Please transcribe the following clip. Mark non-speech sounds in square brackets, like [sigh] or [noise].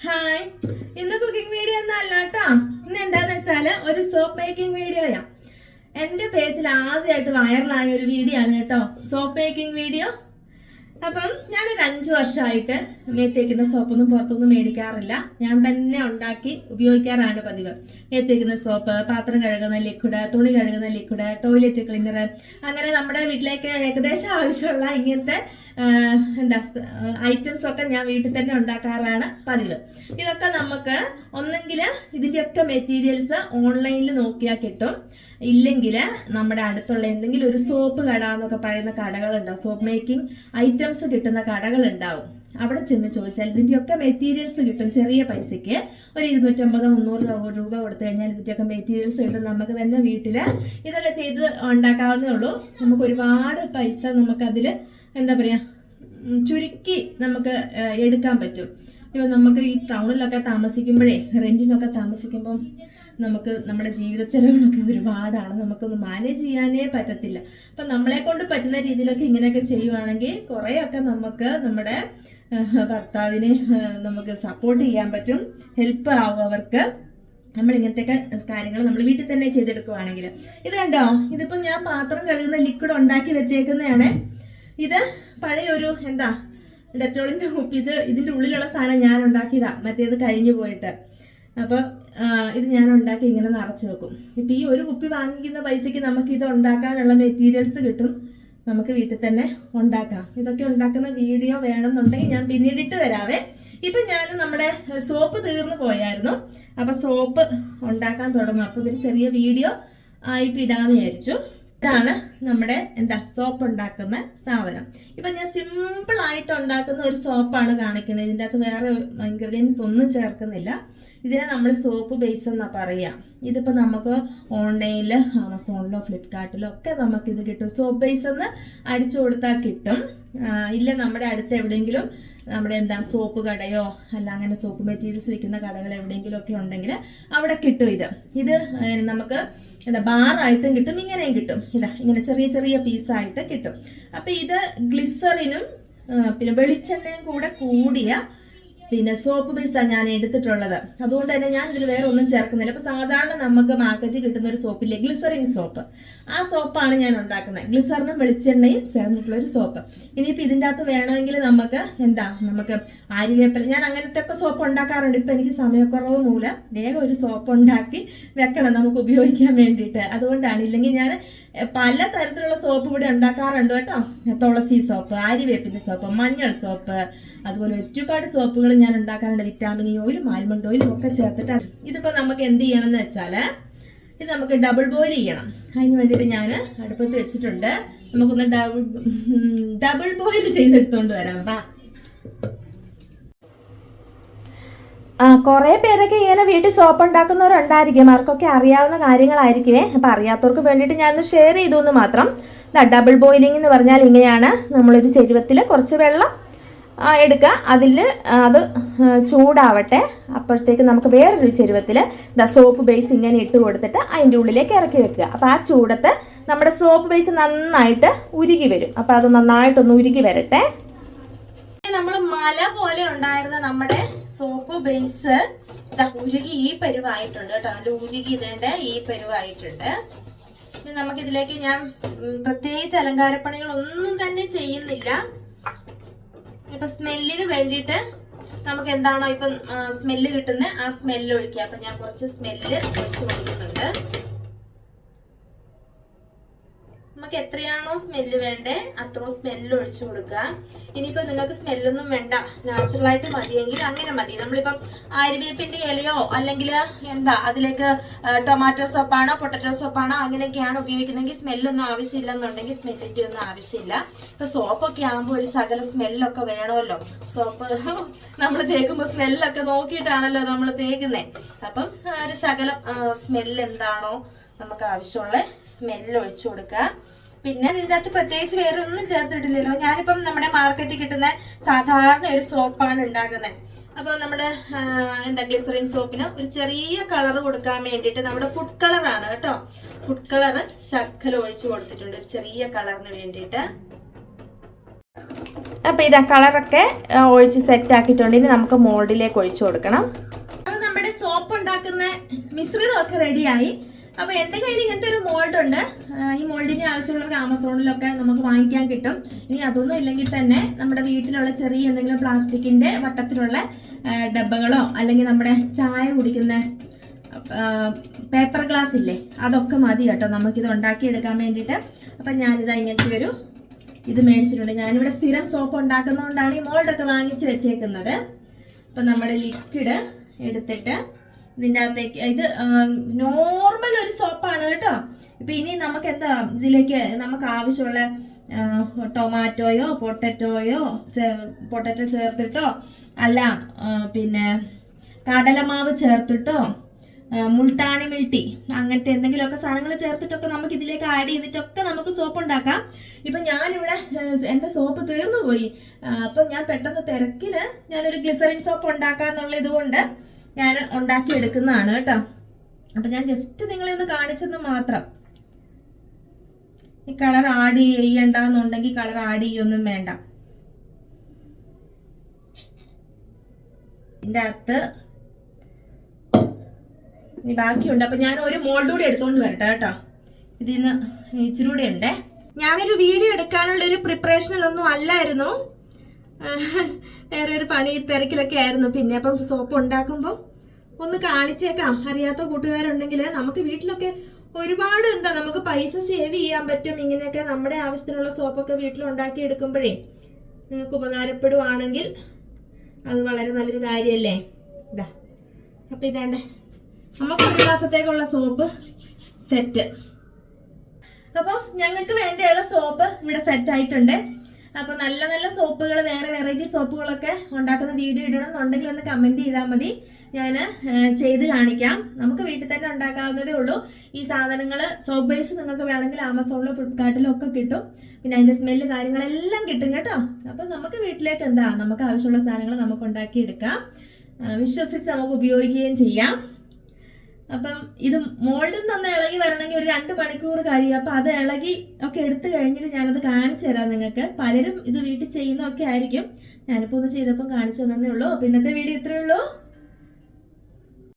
Hi ഇന്ന് cooking video ഒന്നും അല്ല കേട്ടോ ഇന്ന് എന്താന്ന് വെച്ചാൽ ഒരു സോപ്പ് മേക്കിംഗ് വീഡിയോയാ എന്റെ പേജിൽ ആദ്യമായിട്ട് വൈറലായ ഒരു വീഡിയോ ആണ് കേട്ടോ സോപ്പ് മേക്കിംഗ് വീഡിയോ അപ്പം ഞാനൊരു അഞ്ച് വർഷമായിട്ട് മേത്തേക്കുന്ന സോപ്പൊന്നും പുറത്തൊന്നും മേടിക്കാറില്ല. ഞാൻ തന്നെ ഉണ്ടാക്കി ഉപയോഗിക്കാറാണ് പതിവ്. മേത്തേക്കുന്ന സോപ്പ് പാത്രം കഴുകുന്ന ലിക്വിഡ് തുണി കഴുകുന്ന ലിക്വിഡ് ടോയ്ലറ്റ് ക്ലീനർ അങ്ങനെ നമ്മുടെ വീട്ടിലേക്ക് ഏകദേശം ആവശ്യമുള്ള ഇങ്ങനത്തെ എന്താ ഐറ്റംസ് ഒക്കെ ഞാൻ വീട്ടിൽ തന്നെ ഉണ്ടാക്കാറാണ് പതിവ്. ഇതൊക്കെ നമുക്ക് ഒന്നെങ്കിൽ ഇതിന്റെയൊക്കെ മെറ്റീരിയൽസ് ഓൺലൈനിൽ നോക്കിയാൽ കിട്ടും. ഇല്ലെങ്കിൽ നമ്മുടെ അടുത്തുള്ള എന്തെങ്കിലും ഒരു സോപ്പ് കട എന്നൊക്കെ പറയുന്ന കടകളുണ്ടോ? സോപ്പ് മേക്കിംഗ് ഐറ്റംസ് കിട്ടുന്ന കടകൾ ഉണ്ടാവും അവിടെ ചെന്ന് ചോദിച്ചാൽ ഇതിന്റെയൊക്കെ മെറ്റീരിയൽസ് കിട്ടും ചെറിയ പൈസയ്ക്ക്. ഒരു ഇരുന്നൂറ്റമ്പതോ മുന്നൂറ് രൂപ കൊടുത്തു കഴിഞ്ഞാൽ ഇതിന്റെയൊക്കെ മെറ്റീരിയൽസ് കിട്ടും. നമുക്ക് തന്നെ വീട്ടിൽ ഇതൊക്കെ ചെയ്ത് ഉണ്ടാക്കാവുന്നേ ഉള്ളൂ. നമുക്ക് ഒരുപാട് പൈസ നമുക്കതിൽ എന്താ പറയുക ചുരുക്കി നമുക്ക് എടുക്കാൻ പറ്റും. ഇപ്പം നമുക്ക് ഈ ടൗണിലൊക്കെ താമസിക്കുമ്പോഴേ റെന്റിനൊക്കെ താമസിക്കുമ്പം നമുക്ക് നമ്മുടെ ജീവിത ചെലവുകളൊക്കെ ഒരുപാടാണ്. നമുക്കൊന്ന് മാനേജ് ചെയ്യാനേ പറ്റത്തില്ല. അപ്പം നമ്മളെ കൊണ്ട് പറ്റുന്ന രീതിയിലൊക്കെ ഇങ്ങനെയൊക്കെ ചെയ്യുവാണെങ്കിൽ കുറേയൊക്കെ നമുക്ക് നമ്മുടെ ഭർത്താവിനെ നമുക്ക് സപ്പോർട്ട് ചെയ്യാൻ പറ്റും. ഹെൽപ്പ് ആവും അവർക്ക്. നമ്മൾ ഇങ്ങനത്തെയൊക്കെ കാര്യങ്ങൾ നമ്മൾ വീട്ടിൽ തന്നെ ചെയ്തെടുക്കുവാണെങ്കിൽ. ഇത് കണ്ടോ? ഇതിപ്പോൾ ഞാൻ പാത്രം കഴുകുന്ന ലിക്വിഡ് ഉണ്ടാക്കി വെച്ചേക്കുന്നതാണ്. ഇത് പഴയൊരു എന്താ ഡെറ്റോളിന്റെ ഉപ്പ് ഇത് ഇതിന്റെ ഉള്ളിലുള്ള സാധനം ഞാൻ ഉണ്ടാക്കിയതാ മറ്റേത് കഴിഞ്ഞു പോയിട്ട്. അപ്പോൾ ഇത് ഞാൻ ഉണ്ടാക്കി ഇങ്ങനെ നിറച്ച് വെക്കും. ഇപ്പം ഈ ഒരു കുപ്പി വാങ്ങിക്കുന്ന പൈസയ്ക്ക് നമുക്ക് ഇത് ഉണ്ടാക്കാനുള്ള മെറ്റീരിയൽസ് കിട്ടും. നമുക്ക് വീട്ടിൽ തന്നെ ഉണ്ടാക്കാം. ഇതൊക്കെ ഉണ്ടാക്കുന്ന വീഡിയോ വേണമെന്നുണ്ടെങ്കിൽ ഞാൻ പിന്നീട് ഇട്ട് തരാവേ. ഇപ്പം ഞാൻ നമ്മുടെ സോപ്പ് തീർന്നു പോയായിരുന്നു. അപ്പം സോപ്പ് ഉണ്ടാക്കാൻ തുടങ്ങും. അപ്പോൾ ഇതൊരു ചെറിയ വീഡിയോ ആയിട്ട് ഇടാന്ന് വിചാരിച്ചു. ഇതാണ് നമ്മുടെ എന്താ സോപ്പ് ഉണ്ടാക്കുന്ന സാധനം. ഇപ്പൊ ഞാൻ സിമ്പിൾ ആയിട്ട് ഉണ്ടാക്കുന്ന ഒരു സോപ്പാണ് കാണിക്കുന്നത്. ഇതിന്റെ അകത്ത് വേറെ ഇൻഗ്രീഡിയൻസ് ഒന്നും ചേർക്കുന്നില്ല. ഇതിനെ നമ്മൾ സോപ്പ് ബേസ് എന്നാണ് പറയുക ഇതിപ്പോൾ നമുക്ക് ഓൺലൈനിൽ ആമസോണിലോ ഫ്ലിപ്കാർട്ടിലോ ഒക്കെ ഇത് കിട്ടും. സോപ്പ് ബേസ് എന്ന് അടിച്ചു കൊടുത്താൽ കിട്ടും. ഇല്ല നമ്മുടെ അടുത്ത് എവിടെയെങ്കിലും നമ്മുടെ എന്താ സോപ്പ് കടയോ അല്ല അങ്ങനെ സോപ്പ് മെറ്റീരിയൽസ് വിൽക്കുന്ന കടകൾ എവിടെയെങ്കിലും ഒക്കെ ഉണ്ടെങ്കിൽ അവിടെ കിട്ടും ഇത്. ഇത് നമുക്ക് എന്താ ബാറായിട്ടും കിട്ടും ഇങ്ങനെയും കിട്ടും. ഇതാ ഇങ്ങനെ ചെറിയ ചെറിയ പീസായിട്ട് കിട്ടും. അപ്പം ഇത് ഗ്ലിസറിനും പിന്നെ വെളിച്ചെണ്ണയും കൂടെ കൂടിയ പിന്നെ സോപ്പ് ബേസാണ് ഞാൻ എടുത്തിട്ടുള്ളത്. അതുകൊണ്ട് തന്നെ ഞാൻ ഇതിൽ വേറെ ഒന്നും ചേർക്കുന്നില്ല. അപ്പൊ സാധാരണ നമുക്ക് മാർക്കറ്റിൽ കിട്ടുന്ന ഒരു സോപ്പില്ലേ ഗ്ലിസറിൻ സോപ്പ് ആ സോപ്പാണ് ഞാൻ ഉണ്ടാക്കുന്നത്. ഗ്ലിസറിനും വെളിച്ചെണ്ണയും ചേർന്നിട്ടുള്ള ഒരു സോപ്പ് ഇനിയിപ്പോൾ ഇതിന്റെ അകത്ത് വേണമെങ്കിൽ നമുക്ക് എന്താ? നമുക്ക് ആര്യവേപ്പല ഞാൻ അങ്ങനത്തെ ഒക്കെ സോപ്പ് ഉണ്ടാക്കാറുണ്ട്. ഇപ്പം എനിക്ക് സമയക്കുറവ് മൂലം വേഗം ഒരു സോപ്പ് ഉണ്ടാക്കി വെക്കണം നമുക്ക് ഉപയോഗിക്കാൻ വേണ്ടിയിട്ട്. അതുകൊണ്ടാണ്. ഇല്ലെങ്കിൽ ഞാൻ പല തരത്തിലുള്ള സോപ്പ് ഇവിടെ ഉണ്ടാക്കാറുണ്ട് കേട്ടോ. തുളസി സോപ്പ് ആര്യവേപ്പിന്റെ സോപ്പ് മഞ്ഞൾ സോപ്പ് അതുപോലെ ഒരുപാട് സോപ്പുകൾ ഞാൻ ഉണ്ടാക്കാറുണ്ട് വിറ്റാമിൻ ഓയിലും ആൽമണ്ട് ഓയിലും ഒക്കെ ചേർത്തിട്ട് ഇതിപ്പോൾ നമുക്ക് എന്ത് ചെയ്യണം എന്ന് വെച്ചാൽ ഇത് നമുക്ക് ഡബിൾ ബോയിൽ ചെയ്യണം. അതിന് വേണ്ടിയിട്ട് ഞാൻ അടുപ്പത്ത് വെച്ചിട്ടുണ്ട്. നമുക്കൊന്ന് ഡബിൾ ഡബിൾ ബോയിൽ ചെയ്തെടുത്തുകൊണ്ട് വരാം. വാ. കുറേ പേരൊക്കെ ഇങ്ങനെ വീട്ടിൽ സോപ്പ് ഉണ്ടാക്കുന്നവരുണ്ടായിരിക്കും. അവർക്കൊക്കെ അറിയാവുന്ന കാര്യങ്ങളായിരിക്കുമേ അപ്പം അറിയാത്തവർക്ക് വേണ്ടിയിട്ട് ഞാനൊന്ന് ഷെയർ ചെയ്തു എന്ന് മാത്രം ഡബിൾ ബോയിലിംഗ് എന്ന് പറഞ്ഞാൽ ഇങ്ങനെയാണ് നമ്മളൊരു ചെരുവത്തിൽ കുറച്ച് വെള്ളം എടുക്കുക അതിൽ അത് ചൂടാവട്ടെ. അപ്പോഴത്തേക്ക് നമുക്ക് വേറൊരു ചെരുവത്തിൽ ദ സോപ്പ് ബേസ് ഇങ്ങനെ ഇട്ട് കൊടുത്തിട്ട് അതിന്റെ ഉള്ളിലേക്ക് ഇറക്കി വെക്കുക. അപ്പോൾ ആ ചൂടത്ത് നമ്മുടെ സോപ്പ് ബേസ് നന്നായിട്ട് ഉരുകി വരും. അപ്പോൾ അത് നന്നായിട്ടൊന്ന് ഉരുകി വരട്ടെ. നമ്മൾ മല പോലെ ഉണ്ടായിരുന്ന നമ്മുടെ സോപ്പ് ബേസ് ഉരുകി ഈ പരുവായിട്ടുണ്ട് കേട്ടോ. അതിന്റെ ഉരുകി ഇതേണ്ട ഈ പരുവായിട്ടുണ്ട്. ഇനി നമുക്കിതിലേക്ക് ഞാൻ പ്രത്യേകിച്ച് അലങ്കാരപ്പണികളൊന്നും തന്നെ ചെയ്യുന്നില്ല. ഇപ്പൊ സ്മെല്ലിന് വേണ്ടിയിട്ട് നമുക്ക് എന്താണോ ഇപ്പം സ്മെല്ല് കിട്ടുന്നത് ആ സ്മെല്ല് ഒഴിക്കുക അപ്പൊ ഞാൻ കുറച്ച് സ്മെല്ല് ഒഴിച്ചു കൊടുക്കുന്നുണ്ട് നമുക്ക് എത്രയാണോ സ്മെല്ല് വേണ്ടേ അത്രയും സ്മെല്ല് ഒഴിച്ചു കൊടുക്കുക. ഇനിയിപ്പോൾ നിങ്ങൾക്ക് സ്മെല്ലൊന്നും വേണ്ട. നാച്ചുറൽ നാച്ചുറലായിട്ട് മതിയെങ്കിൽ അങ്ങനെ മതി. നമ്മളിപ്പം ആര്യവേപ്പിന്റെ ഇലയോ അല്ലെങ്കിൽ എന്താ അതിലേക്ക് ടൊമാറ്റോ സോപ്പാണോ പൊട്ടറ്റോ സോപ്പാണോ അങ്ങനെയൊക്കെയാണ് ഉപയോഗിക്കുന്നതെങ്കിൽ സ്മെല്ലൊന്നും ആവശ്യമില്ലെന്നുണ്ടെങ്കിൽ സ്മെല്ലിന്റെ ഒന്നും ആവശ്യമില്ല. ഇപ്പോൾ സോപ്പൊക്കെ ആകുമ്പോൾ ഒരു ശകല സ്മെല്ലൊക്കെ വേണമല്ലോ. സോപ്പ് [laughs] നമ്മൾ തേക്കുമ്പോൾ സ്മെല്ലൊക്കെ നോക്കിയിട്ടാണല്ലോ നമ്മൾ തേക്കുന്നത് അപ്പം ഒരു ശകലം സ്മെല്ല് എന്താണോ നമുക്ക് ആവശ്യമുള്ള സ്മെല്ല് ഒഴിച്ചു കൊടുക്കുക. പിന്നെ ഇതിനകത്ത് പ്രത്യേകിച്ച് വേറെ ഒന്നും ചേർത്തിട്ടില്ലല്ലോ. ഞാനിപ്പം നമ്മുടെ മാർക്കറ്റിൽ കിട്ടുന്ന സാധാരണ ഒരു സോപ്പാണ് ഉണ്ടാക്കുന്നത്. അപ്പോൾ നമ്മുടെ എന്താ ഗ്ലിസറിൻ സോപ്പിന് ഒരു ചെറിയ കളർ കൊടുക്കാൻ വേണ്ടിയിട്ട് നമ്മുടെ ഫുഡ് കളറാണ് കേട്ടോ. ഫുഡ് കളർ ശർക്കര ഒഴിച്ചു കൊടുത്തിട്ടുണ്ട് ഒരു ചെറിയ കളറിന് വേണ്ടിയിട്ട്. അപ്പോൾ ഇതാ കളറൊക്കെ ഒഴിച്ച് സെറ്റ് ആക്കിയിട്ടുണ്ട്. ഇനി നമുക്ക് മോൾഡിലേക്ക് ഒഴിച്ചു കൊടുക്കണം. അപ്പോൾ നമ്മുടെ സോപ്പ് ഉണ്ടാക്കുന്ന മിശ്രിതമൊക്കെ റെഡിയായി അപ്പോൾ എന്റെ കയ്യിൽ ഇങ്ങനത്തെ ഒരു മോൾഡ് ഉണ്ട്. ഈ മോൾഡിന് ആവശ്യമുള്ളവർക്ക് ആമസോണിലൊക്കെ നമുക്ക് വാങ്ങിക്കാൻ കിട്ടും. ഇനി അതൊന്നും ഇല്ലെങ്കിൽ തന്നെ നമ്മുടെ വീട്ടിലുള്ള ചെറിയ എന്തെങ്കിലും പ്ലാസ്റ്റിക്കിന്റെ വട്ടത്തിലുള്ള ഡബ്ബകളോ അല്ലെങ്കിൽ നമ്മുടെ ചായ കുടിക്കുന്ന പേപ്പർ ഗ്ലാസ് ഇല്ലേ അതൊക്കെ മതി കേട്ടോ. നമുക്കിത് ഉണ്ടാക്കിയെടുക്കാൻ വേണ്ടിയിട്ട്. അപ്പം ഞാനിതാ ഇങ്ങനത്തെ ഒരു ഇത് മേടിച്ചിട്ടുണ്ട്. ഞാനിവിടെ സ്ഥിരം സോപ്പ് ഉണ്ടാക്കുന്നതുകൊണ്ടാണ് ഈ മോൾഡൊക്കെ വാങ്ങിച്ച് വെച്ചേക്കുന്നത്. അപ്പം നമ്മുടെ ലിക്വിഡ് എടുത്തിട്ട് ഇതിന്റെ അകത്തേക്ക് ഇത് നോർമൽ ഒരു സോപ്പാണ് കേട്ടോ. ഇപ്പൊ ഇനി നമുക്ക് എന്താ ഇതിലേക്ക് നമുക്ക് ആവശ്യമുള്ള ടൊമാറ്റോയോ പൊട്ടറ്റോയോ പൊട്ടറ്റോ ചേർത്തിട്ടോ? അല്ല പിന്നെ കടലമാവ് ചേർത്തിട്ടോ? മുൾട്ടാണി മിൾട്ടി അങ്ങനത്തെ എന്തെങ്കിലുമൊക്കെ സാധനങ്ങൾ ചേർത്തിട്ടൊക്കെ നമുക്ക് ഇതിലേക്ക് ആഡ് ചെയ്തിട്ടൊക്കെ നമുക്ക് സോപ്പ് ഉണ്ടാക്കാം. ഇപ്പൊ ഞാനിവിടെ എന്റെ സോപ്പ് തീർന്നു പോയി അപ്പൊ ഞാൻ പെട്ടെന്ന് തിരക്കിൽ ഞാനൊരു ഗ്ലിസറിൻ സോപ്പ് ഉണ്ടാക്കാന്നുള്ള ഇതുകൊണ്ട് ഞാൻ ഉണ്ടാക്കി എടുക്കുന്നതാണ് കേട്ടോ. അപ്പം ഞാൻ ജസ്റ്റ് നിങ്ങളെ ഒന്ന് കാണിച്ചെന്ന് മാത്രം. ഈ കളർ ആഡ് ചെയ്യണ്ടെന്നുണ്ടെങ്കിൽ കളർ ആഡ് ചെയ്യൊന്നും വേണ്ട. ഇതിന്റെ അകത്ത് ഇനി ബാക്കിയുണ്ട്. അപ്പം ഞാൻ ഒരു മോൾഡ് കൂടി എടുത്തുകൊണ്ട് വരട്ടെ കേട്ടോ. ഇതിൽ നിന്ന് ഇച്ചിരി കൂടെ ഉണ്ടേ. ഞാനൊരു വീഡിയോ എടുക്കാനുള്ള ഒരു പ്രിപ്പറേഷനിലൊന്നും അല്ലായിരുന്നു. വേറെ ഒരു പണി തിരക്കിലൊക്കെ ആയിരുന്നു. പിന്നെ അപ്പം സോപ്പ് ഉണ്ടാക്കുമ്പോൾ ഒന്ന് കാണിച്ചേക്കാം. അറിയാത്ത കൂട്ടുകാരുണ്ടെങ്കിൽ നമുക്ക് വീട്ടിലൊക്കെ ഒരുപാട് എന്താ നമുക്ക് പൈസ സേവ് ചെയ്യാൻ പറ്റും. ഇങ്ങനെയൊക്കെ നമ്മുടെ ആവശ്യത്തിനുള്ള സോപ്പൊക്കെ വീട്ടിൽ ഉണ്ടാക്കി എടുക്കുമ്പോഴേ നിങ്ങൾക്ക് ഉപകാരപ്പെടുവാണെങ്കിൽ അത് വളരെ നല്ലൊരു കാര്യമല്ലേ ഇതാ അപ്പം ഇതാണ്ട്. നമുക്ക് ഒരു മാസത്തേക്കുള്ള സോപ്പ് സെറ്റ് അപ്പോൾ ഞങ്ങൾക്ക് വേണ്ടിയുള്ള സോപ്പ് ഇവിടെ സെറ്റ് ആയിട്ടുണ്ട്. അപ്പോൾ നല്ല നല്ല സോപ്പുകൾ വേറെ വെറൈറ്റി സോപ്പുകളൊക്കെ ഉണ്ടാക്കുന്ന വീഡിയോ ഇടണം എന്നുണ്ടെങ്കിൽ ഒന്ന് കമന്റ് ചെയ്താൽ മതി. ഞാൻ ചെയ്ത് കാണിക്കാം. നമുക്ക് വീട്ടിൽ തന്നെ ഉണ്ടാക്കാവുന്നതേ ഉള്ളൂ. ഈ സാധനങ്ങൾ സോപ്പ് ബേസ് നിങ്ങൾക്ക് വേണമെങ്കിൽ ആമസോണിലോ ഫ്ലിപ്കാർട്ടിലോ ഒക്കെ കിട്ടും. പിന്നെ അതിന്റെ സ്മെല്ല് കാര്യങ്ങളെല്ലാം കിട്ടും കേട്ടോ. അപ്പം നമുക്ക് വീട്ടിലേക്ക് എന്താ? നമുക്ക് ആവശ്യമുള്ള സാധനങ്ങൾ നമുക്ക് ഉണ്ടാക്കിയെടുക്കാം. വിശ്വസിച്ച് നമുക്ക് ഉപയോഗിക്കുകയും ചെയ്യാം. അപ്പം ഇത് മോൾഡിൽ നിന്ന് ഇളകി വരണമെങ്കിൽ ഒരു രണ്ട് മണിക്കൂർ കഴിയും. അപ്പം അത് ഇളകി ഒക്കെ എടുത്തു കഴിഞ്ഞിട്ട് ഞാനത് കാണിച്ചു തരാം നിങ്ങൾക്ക്. പലരും ഇത് വീട്ടിൽ ചെയ്യുന്നതൊക്കെ ആയിരിക്കും. ഞാനിപ്പോൾ ഒന്ന് ചെയ്തപ്പോൾ കാണിച്ചു തന്നേ ഉള്ളൂ. അപ്പം ഇന്നത്തെ വീഡിയോ ഇത്രയേ ഉള്ളൂ.